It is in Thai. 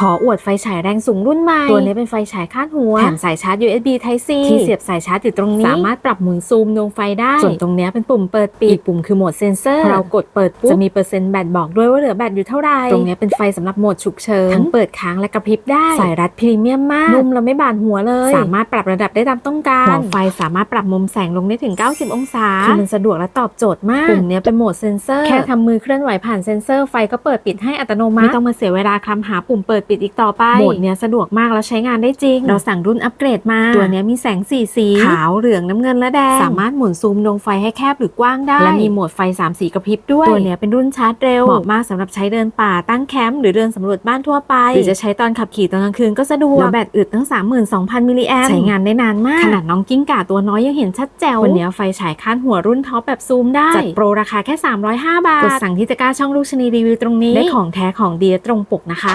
ขออวดไฟฉายแรงสูงรุ่นใหม่ ตัวนี้เป็นไฟฉายคาดหัวแถมสายชาร์จ USB Type C ที่เสียบสายชาร์จอยู่ตรงนี้ สามารถปรับหมุนซูมดวงไฟได้ ส่วนตรงเนี้ยเป็นปุ่มเปิดปิดอีกปุ่มคือโหมดเซนเซอร์ เรากดเปิดปุ๊บจะมีเปอร์เซ็นต์แบตบอกด้วยว่าเหลือแบตอยู่เท่าไหร่ตรงเนี้ยเป็นไฟสำหรับโหมดฉุกเฉินทั้งเปิดค้างและกระพริบได้สายรัดพรีเมียมมากนุ่มแล้วไม่บาดหัวเลย สามารถปรับระดับได้ตามต้องการหัวไฟสามารถปรับมุมแสงลงได้ถึง 90 องศาคือมันสะดวกและตอบโจทย์มากปุ่มเนี้ยเป็นโหมดเซนเซอร์แค่ทำมือเคลื่อนไหวผ่านเซนเซอร์ไฟก็เปิดปิดให้อัตโนมัติไม่ต้องมาเสียเวลาคลำหาปุ่มเปิดปิดอีกต่อไปโหมดเนี้ยสะดวกมากแล้วใช้งานได้จริง เราสั่งรุ่นอัปเกรดมา ตัวเนี้ยมีแสงสีสี ขาวเหลืองน้ำเงินและแดง สามารถหมุนซูมดวงไฟให้แคบหรือกว้างได้ และมีโหมดไฟ 3 สีกระพริบด้วย ตัวเนี้ยเป็นรุ่นชาร์จเร็วเหมาะมากสำหรับใช้เดินป่าตั้งแคมป์หรือเดินสำรวจบ้านทั่วไป หรือจะใช้ตอนขับขี่ตอนกลางคืนก็สะดวกแล้วแบตอึดตั้ง 32,000มิลลิแอมใช้งานได้นานมากขนาดน้องกิ้งก่าตัวน้อยยังเห็นชัดแจ๋ววันเนี้ยไฟฉายคาดหัวรุ่นท็อปแบบซูมได้จัดโปรราคาแค่ 305 บาท กดสั่งที่ตะกร้าช่องลูกชนีรีวิวตรงนี้ ได้ของแท้ของดีและตรงปกนะคะ